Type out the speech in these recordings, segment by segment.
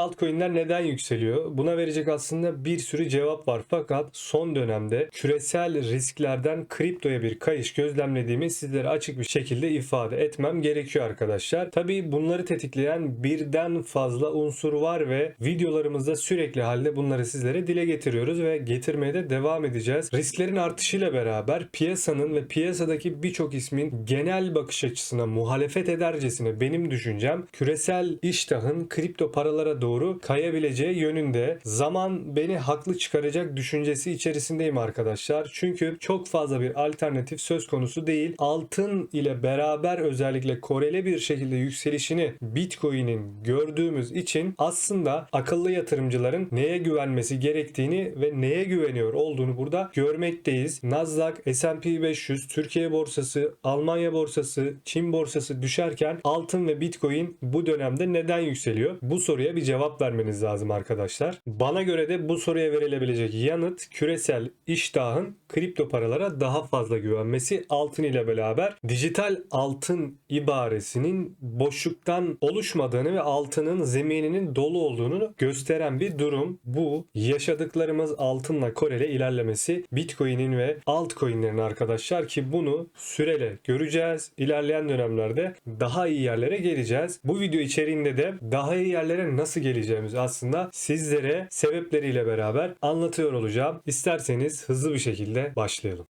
Altcoin'ler neden yükseliyor? Buna verecek aslında bir sürü cevap var. Fakat son dönemde küresel risklerden kriptoya bir kayış gözlemlediğimi sizlere açık bir şekilde ifade etmem gerekiyor arkadaşlar. Tabi bunları tetikleyen birden fazla unsur var ve videolarımızda sürekli halde bunları sizlere dile getiriyoruz ve getirmeye de devam edeceğiz. Risklerin artışıyla beraber piyasanın ve piyasadaki birçok ismin genel bakış açısına muhalefet edercesine benim düşüncem küresel iştahın kripto paralara doğru kayabileceği yönünde. Zaman beni haklı çıkaracak düşüncesi içerisindeyim arkadaşlar. Çünkü çok fazla bir alternatif söz konusu değil. Altın ile beraber özellikle koreli bir şekilde yükselişini Bitcoin'in gördüğümüz için aslında akıllı yatırımcıların neye güvenmesi gerektiğini ve neye güveniyor olduğunu burada görmekteyiz. Nasdaq, S&P 500, Türkiye borsası, Almanya borsası, Çin borsası düşerken altın ve Bitcoin bu dönemde neden yükseliyor? Bu soruya bir cevap vermeniz lazım arkadaşlar. Bana göre de bu soruya verilebilecek yanıt küresel iştahın kripto paralara daha fazla güvenmesi altın ile beraber dijital altın ibaresinin boşluktan oluşmadığını ve altının zemininin dolu olduğunu gösteren bir durum. Bu yaşadıklarımız altınla korele ilerlemesi Bitcoin'in ve altcoin'lerin arkadaşlar ki bunu süreyle göreceğiz. İlerleyen dönemlerde daha iyi yerlere geleceğiz. Bu video içeriğinde de daha iyi yerlere nasıl geleceğimiz aslında sizlere sebepleriyle beraber anlatıyor olacağım. İsterseniz hızlı bir şekilde başlayalım.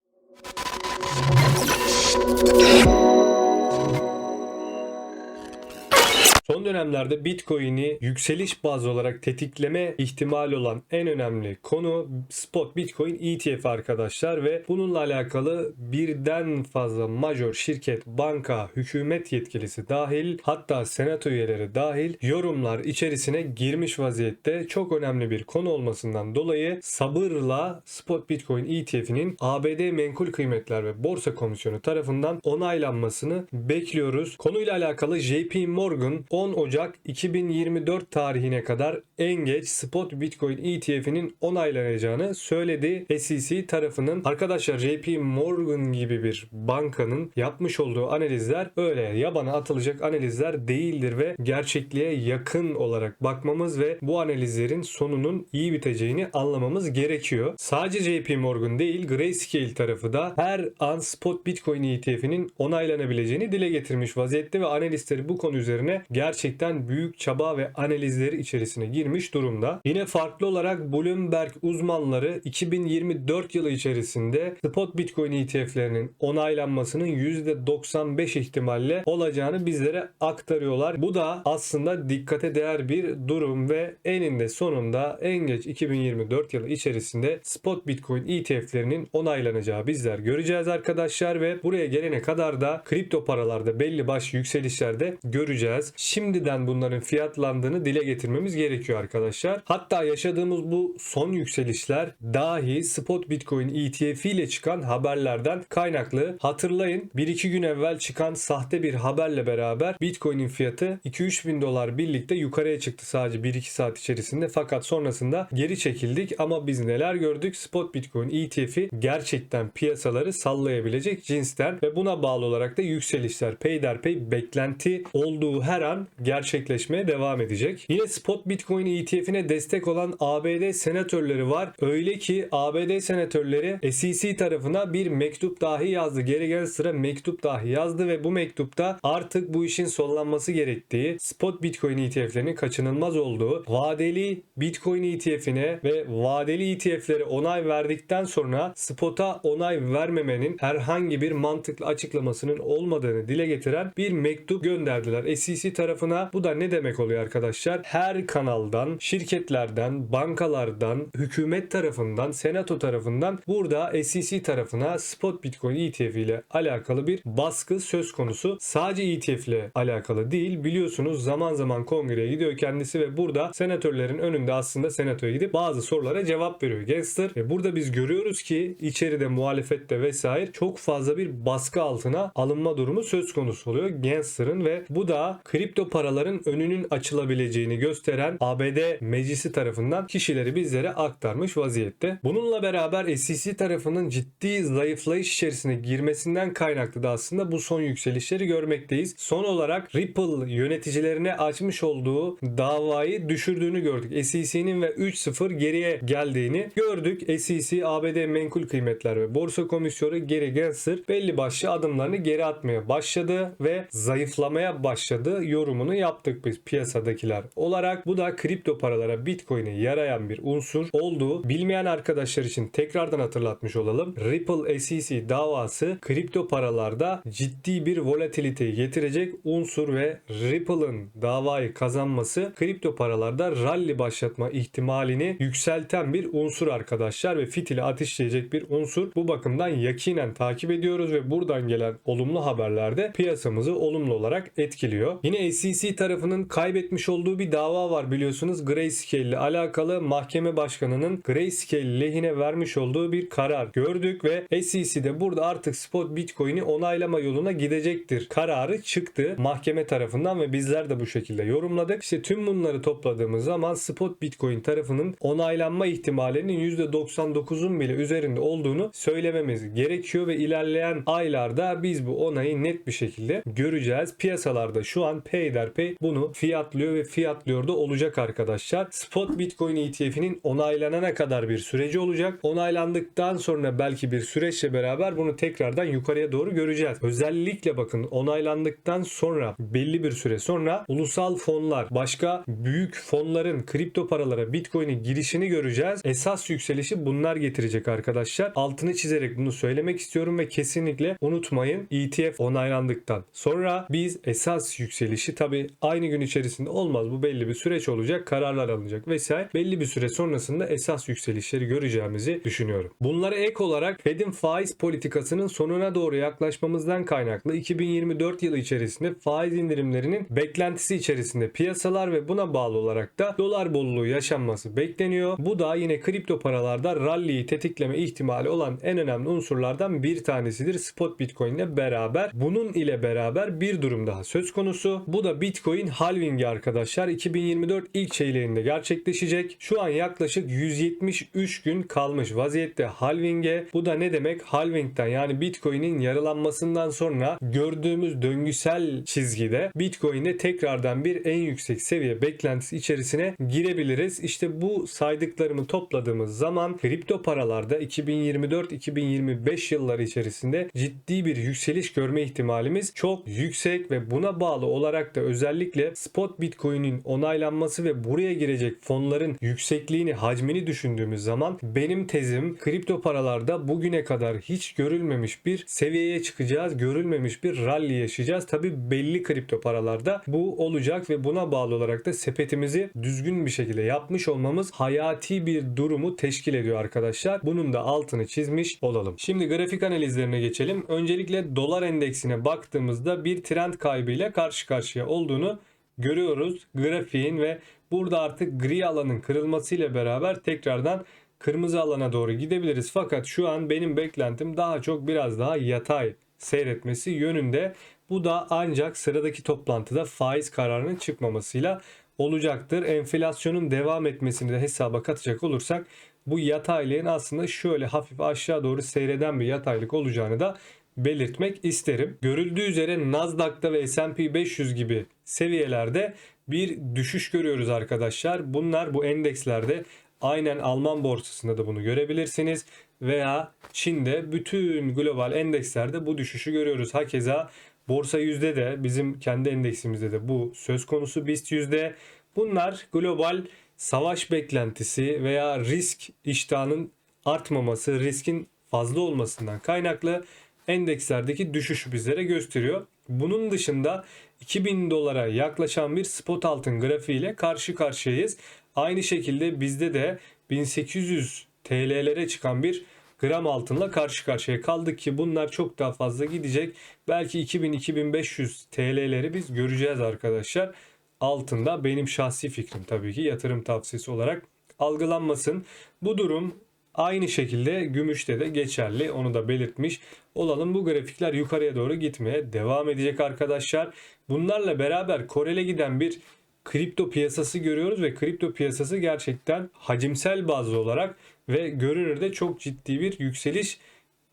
Son dönemlerde Bitcoin'i yükseliş bazlı olarak tetikleme ihtimali olan en önemli konu spot Bitcoin ETF arkadaşlar ve bununla alakalı birden fazla major şirket, banka, hükümet yetkilisi dahil hatta senato üyeleri dahil yorumlar içerisine girmiş vaziyette çok önemli bir konu olmasından dolayı sabırla spot Bitcoin ETF'inin ABD Menkul Kıymetler ve Borsa Komisyonu tarafından onaylanmasını bekliyoruz. Konuyla alakalı JP Morgan 10 Ocak 2024 tarihine kadar en geç spot Bitcoin ETF'inin onaylanacağını söyledi SEC tarafının. Arkadaşlar JP Morgan gibi bir bankanın yapmış olduğu analizler öyle yabana atılacak analizler değildir ve gerçekliğe yakın olarak bakmamız ve bu analizlerin sonunun iyi biteceğini anlamamız gerekiyor. Sadece JP Morgan değil Grayscale tarafı da her an spot Bitcoin ETF'inin onaylanabileceğini dile getirmiş vaziyette ve analistleri bu konu üzerine gerçekten büyük çaba ve analizleri içerisine girmiş durumda. Yine farklı olarak Bloomberg uzmanları 2024 yılı içerisinde spot Bitcoin ETF'lerinin onaylanmasının %95 ihtimalle olacağını bizlere aktarıyorlar. Bu da aslında dikkate değer bir durum ve eninde sonunda en geç 2024 yılı içerisinde spot Bitcoin ETF'lerinin onaylanacağı bizler göreceğiz arkadaşlar ve buraya gelene kadar da kripto paralarda belli başlı yükselişlerde göreceğiz. Şimdiden bunların fiyatlandığını dile getirmemiz gerekiyor arkadaşlar. Hatta yaşadığımız bu son yükselişler dahi spot Bitcoin ETF ile çıkan haberlerden kaynaklı. Hatırlayın 1-2 gün evvel çıkan sahte bir haberle beraber Bitcoin'in fiyatı 2-3 bin dolar birlikte yukarıya çıktı sadece 1-2 saat içerisinde. Fakat sonrasında geri çekildik ama biz neler gördük? Spot Bitcoin ETF'i gerçekten piyasaları sallayabilecek cinsten ve buna bağlı olarak da yükselişler peyderpey beklenti olduğu her an gerçekleşmeye devam edecek. Yine spot Bitcoin ETF'ine destek olan ABD senatörleri var. Öyle ki ABD senatörleri SEC tarafına bir mektup dahi yazdı. Geri gelen sıra mektup dahi yazdı ve bu mektupta artık bu işin sonlanması gerektiği, spot Bitcoin ETF'lerinin kaçınılmaz olduğu, vadeli Bitcoin ETF'ine ve vadeli ETF'lere onay verdikten sonra spot'a onay vermemenin herhangi bir mantıklı açıklamasının olmadığını dile getiren bir mektup gönderdiler SEC tarafına. Bu da ne demek oluyor arkadaşlar? Her kanaldan, şirketlerden, bankalardan, hükümet tarafından, senato tarafından burada SEC tarafına spot Bitcoin ETF ile alakalı bir baskı söz konusu. Sadece ETF ile alakalı değil. Biliyorsunuz zaman zaman kongreye gidiyor kendisi ve burada senatörlerin önünde aslında senatoya gidip bazı sorulara cevap veriyor Gangster. Ve burada biz görüyoruz ki içeride muhalefette vesaire çok fazla bir baskı altına alınma durumu söz konusu oluyor Gangster'ın ve bu da kripto kripto paraların önünün açılabileceğini gösteren ABD meclisi tarafından kişileri bizlere aktarmış vaziyette. Bununla beraber SEC tarafının ciddi zayıflayış içerisine girmesinden kaynaklı da aslında bu son yükselişleri görmekteyiz. Son olarak Ripple yöneticilerine açmış olduğu davayı düşürdüğünü gördük. SEC'nin ve 3-0 geriye geldiğini gördük. SEC, ABD Menkul Kıymetler ve Borsa Komisyonu Gary Gensler belli başlı adımlarını geri atmaya başladı ve zayıflamaya başladı yorumunu yaptık biz piyasadakiler olarak. Bu da kripto paralara Bitcoin'e yarayan bir unsur olduğu bilmeyen arkadaşlar için tekrardan hatırlatmış olalım. Ripple SEC davası kripto paralarda ciddi bir volatiliteyi getirecek unsur ve Ripple'ın davayı kazanması kripto paralarda rally başlatma ihtimalini yükselten bir unsur arkadaşlar ve fitili ateşleyecek bir unsur. Bu bakımdan yakinen takip ediyoruz ve buradan gelen olumlu haberlerde piyasamızı olumlu olarak etkiliyor. Yine SEC tarafının kaybetmiş olduğu bir dava var biliyorsunuz. Grayscale ile alakalı mahkeme başkanının Grayscale lehine vermiş olduğu bir karar gördük ve SEC de burada artık spot Bitcoin'i onaylama yoluna gidecektir. Kararı çıktı mahkeme tarafından ve bizler de bu şekilde yorumladık. İşte tüm bunları topladığımız zaman spot Bitcoin tarafının onaylanma ihtimalinin %99'un bile üzerinde olduğunu söylememiz gerekiyor ve ilerleyen aylarda biz bu onayı net bir şekilde göreceğiz. Piyasalarda şu an peyderpey bunu fiyatlıyor ve fiyatlıyor da olacak arkadaşlar. Spot Bitcoin ETF'inin onaylanana kadar bir süreci olacak. Onaylandıktan sonra belki bir süreçle beraber bunu tekrardan yukarıya doğru göreceğiz. Özellikle bakın onaylandıktan sonra belli bir süre sonra ulusal fonlar, başka büyük fonların kripto paralara Bitcoin'e girişini göreceğiz. Esas yükselişi bunlar getirecek arkadaşlar. Altını çizerek bunu söylemek istiyorum ve kesinlikle unutmayın ETF onaylandıktan sonra biz esas yükselişi tabi aynı gün içerisinde olmaz. Bu belli bir süreç olacak. Kararlar alınacak vesaire. Belli bir süre sonrasında esas yükselişleri göreceğimizi düşünüyorum. Bunlara ek olarak Fed'in faiz politikasının sonuna doğru yaklaşmamızdan kaynaklı 2024 yılı içerisinde faiz indirimlerinin beklentisi içerisinde piyasalar ve buna bağlı olarak da dolar bolluğu yaşanması bekleniyor. Bu da yine kripto paralarda rally'yi tetikleme ihtimali olan en önemli unsurlardan bir tanesidir. Spot Bitcoin ile beraber bunun ile beraber bir durum daha söz konusu. Bu da Bitcoin halvingi arkadaşlar. 2024 ilk çeyreğinde gerçekleşecek. Şu an yaklaşık 173 gün kalmış vaziyette halvinge. Bu da ne demek? Halvingden yani Bitcoin'in yarılanmasından sonra gördüğümüz döngüsel çizgide Bitcoin'e tekrardan bir en yüksek seviye beklentisi içerisine girebiliriz. İşte bu saydıklarımı topladığımız zaman kripto paralarda 2024-2025 yılları içerisinde ciddi bir yükseliş görme ihtimalimiz çok yüksek ve buna bağlı olarak da özellikle spot Bitcoin'in onaylanması ve buraya girecek fonların yüksekliğini, hacmini düşündüğümüz zaman benim tezim kripto paralarda bugüne kadar hiç görülmemiş bir seviyeye çıkacağız. Görülmemiş bir rally yaşayacağız. Tabi belli kripto paralarda bu olacak ve buna bağlı olarak da sepetimizi düzgün bir şekilde yapmış olmamız hayati bir durumu teşkil ediyor arkadaşlar. Bunun da altını çizmiş olalım. Şimdi grafik analizlerine geçelim. Öncelikle dolar endeksine baktığımızda bir trend kaybıyla karşı karşıya olduğunu görüyoruz. Grafiğin ve burada artık gri alanın kırılmasıyla beraber tekrardan kırmızı alana doğru gidebiliriz. Fakat şu an benim beklentim daha çok biraz daha yatay seyretmesi yönünde. Bu da ancak sıradaki toplantıda faiz kararının çıkmamasıyla olacaktır. Enflasyonun devam etmesini de hesaba katacak olursak bu yataylığın aslında şöyle hafif aşağı doğru seyreden bir yataylık olacağını da belirtmek isterim. Görüldüğü üzere Nasdaq'ta ve S&P 500 gibi seviyelerde bir düşüş görüyoruz arkadaşlar. Bunlar bu endekslerde aynen Alman borsasında da bunu görebilirsiniz veya Çin'de bütün global endekslerde bu düşüşü görüyoruz. Hakeza borsa yüzde de bizim kendi endeksimizde de bu söz konusu BIST yüzde. Bunlar global savaş beklentisi veya risk iştahının artmaması, riskin fazla olmasından kaynaklı endekslerdeki düşüşü bizlere gösteriyor. Bunun dışında 2000 dolara yaklaşan bir spot altın grafiğiyle karşı karşıyayız. Aynı şekilde bizde de 1800 TL'lere çıkan bir gram altınla karşı karşıya kaldık ki bunlar çok daha fazla gidecek. Belki 2000-2500 TL'leri biz göreceğiz arkadaşlar. Altında benim şahsi fikrim tabii ki yatırım tavsiyesi olarak algılanmasın. Bu durum Aynı şekilde gümüşte de geçerli. Onu da belirtmiş olalım. Bu grafikler yukarıya doğru gitmeye devam edecek arkadaşlar. Bunlarla beraber korele giden bir kripto piyasası görüyoruz ve kripto piyasası gerçekten hacimsel bazlı olarak ve görünürde çok ciddi bir yükseliş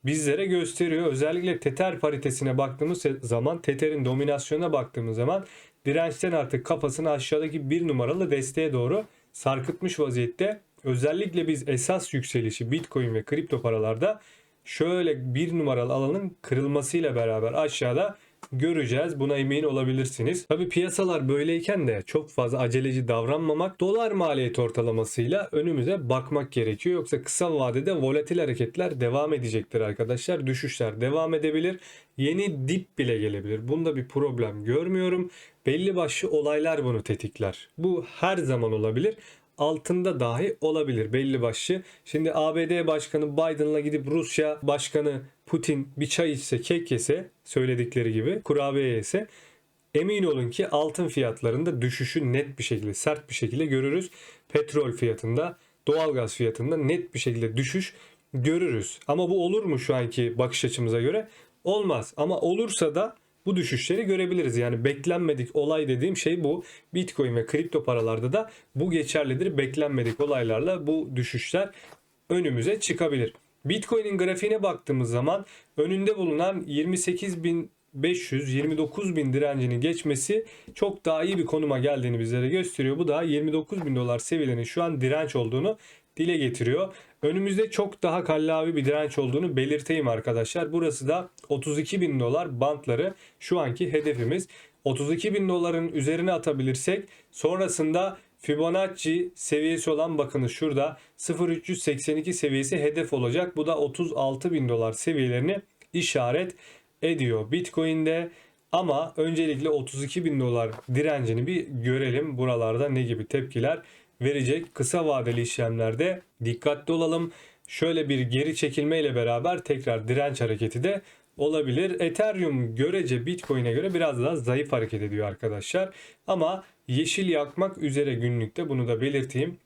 bizlere gösteriyor. Özellikle Tether paritesine baktığımız zaman, Tether'in dominasyonuna baktığımız zaman dirençten artık kafasını aşağıdaki bir numaralı desteğe doğru sarkıtmış vaziyette. Özellikle biz esas yükselişi Bitcoin ve kripto paralarda şöyle bir numaralı alanın kırılmasıyla beraber aşağıda göreceğiz. Buna emin olabilirsiniz. Tabi piyasalar böyleyken de çok fazla aceleci davranmamak, dolar maliyet ortalamasıyla önümüze bakmak gerekiyor. Yoksa kısa vadede volatil hareketler devam edecektir arkadaşlar. Düşüşler devam edebilir. Yeni dip bile gelebilir. Bunda bir problem görmüyorum. Belli başlı olaylar bunu tetikler. Bu her zaman olabilir altında dahi olabilir belli başlı. Şimdi ABD Başkanı Biden'la gidip Rusya Başkanı Putin bir çay içse, kek yese söyledikleri gibi kurabiye yese emin olun ki altın fiyatlarında düşüşü net bir şekilde, sert bir şekilde görürüz. Petrol fiyatında, doğalgaz fiyatında net bir şekilde düşüş görürüz. Ama bu olur mu şu anki bakış açımıza göre? Olmaz. Ama olursa da bu düşüşleri görebiliriz. Yani beklenmedik olay dediğim şey bu. Bitcoin ve kripto paralarda da bu geçerlidir. Beklenmedik olaylarla bu düşüşler önümüze çıkabilir. Bitcoin'in grafiğine baktığımız zaman önünde bulunan 28.500 29 bin direncini geçmesi çok daha iyi bir konuma geldiğini bizlere gösteriyor. Bu da 29 bin dolar seviyelerinin şu an direnç olduğunu dile getiriyor. Önümüzde çok daha kallavi bir direnç olduğunu belirteyim arkadaşlar. Burası da 32 bin dolar bantları şu anki hedefimiz. 32 bin doların üzerine atabilirsek sonrasında Fibonacci seviyesi olan bakınız şurada 0382 seviyesi hedef olacak. Bu da 36 bin dolar seviyelerini işaret ediyor Bitcoin'de. Ama öncelikle 32 bin dolar direncini bir görelim. Buralarda ne gibi tepkiler verecek. Kısa vadeli işlemlerde dikkatli olalım. Şöyle bir geri çekilme ile beraber tekrar direnç hareketi de olabilir. Ethereum görece Bitcoin'e göre biraz daha zayıf hareket ediyor arkadaşlar. Ama yeşil yakmak üzere günlükte bunu da belirteyim.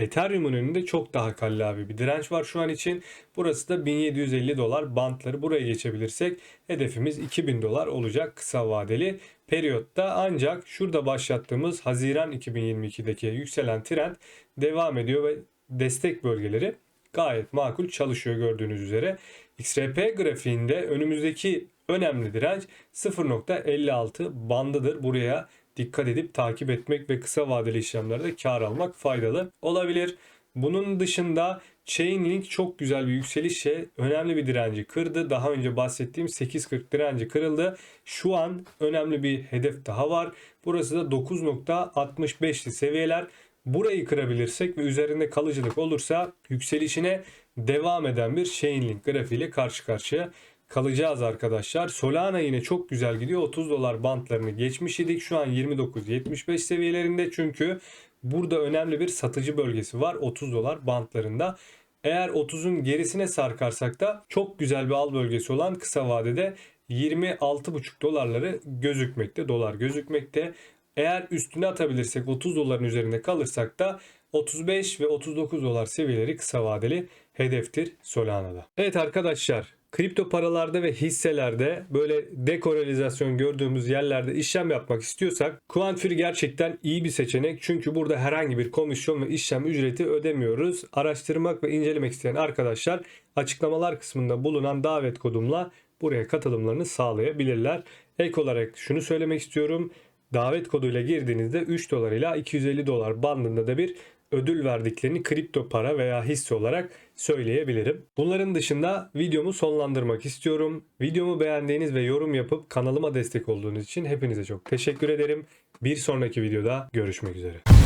Ethereum'un önünde çok daha kallavi bir direnç var şu an için. Burası da 1750 dolar bantları buraya geçebilirsek hedefimiz 2000 dolar olacak kısa vadeli periyotta. Ancak şurada başlattığımız Haziran 2022'deki yükselen trend devam ediyor ve destek bölgeleri gayet makul çalışıyor gördüğünüz üzere. XRP grafiğinde önümüzdeki önemli direnç 0.56 bandıdır. Buraya dikkat edip takip etmek ve kısa vadeli işlemlerde kar almak faydalı olabilir. Bunun dışında Chainlink çok güzel bir yükselişe önemli bir direnci kırdı. Daha önce bahsettiğim 8.40 direnci kırıldı. Şu an önemli bir hedef daha var. Burası da 9.65'li seviyeler. Burayı kırabilirsek ve üzerinde kalıcılık olursa yükselişine devam eden bir Chainlink grafiğiyle karşı karşıya kalacağız arkadaşlar. Solana yine çok güzel gidiyor. 30 dolar bantlarını geçmiş idik. Şu an 29-75 seviyelerinde çünkü burada önemli bir satıcı bölgesi var. 30 dolar bantlarında. Eğer 30'un gerisine sarkarsak da çok güzel bir al bölgesi olan kısa vadede 26,5 dolarları gözükmekte. Dolar gözükmekte. Eğer üstüne atabilirsek 30 doların üzerinde kalırsak da 35 ve 39 dolar seviyeleri kısa vadeli hedeftir Solana'da. Evet arkadaşlar kripto paralarda ve hisselerde böyle dekoralizasyon gördüğümüz yerlerde işlem yapmak istiyorsak Quantfree gerçekten iyi bir seçenek. Çünkü burada herhangi bir komisyon ve işlem ücreti ödemiyoruz. Araştırmak ve incelemek isteyen arkadaşlar açıklamalar kısmında bulunan davet kodumla buraya katılımlarını sağlayabilirler. Ek olarak şunu söylemek istiyorum. Davet koduyla girdiğinizde 3 dolar ila 250 dolar bandında da bir ödül verdiklerini kripto para veya hisse olarak söyleyebilirim. Bunların dışında videomu sonlandırmak istiyorum. Videomu beğendiğiniz ve yorum yapıp kanalıma destek olduğunuz için hepinize çok teşekkür ederim. Bir sonraki videoda görüşmek üzere.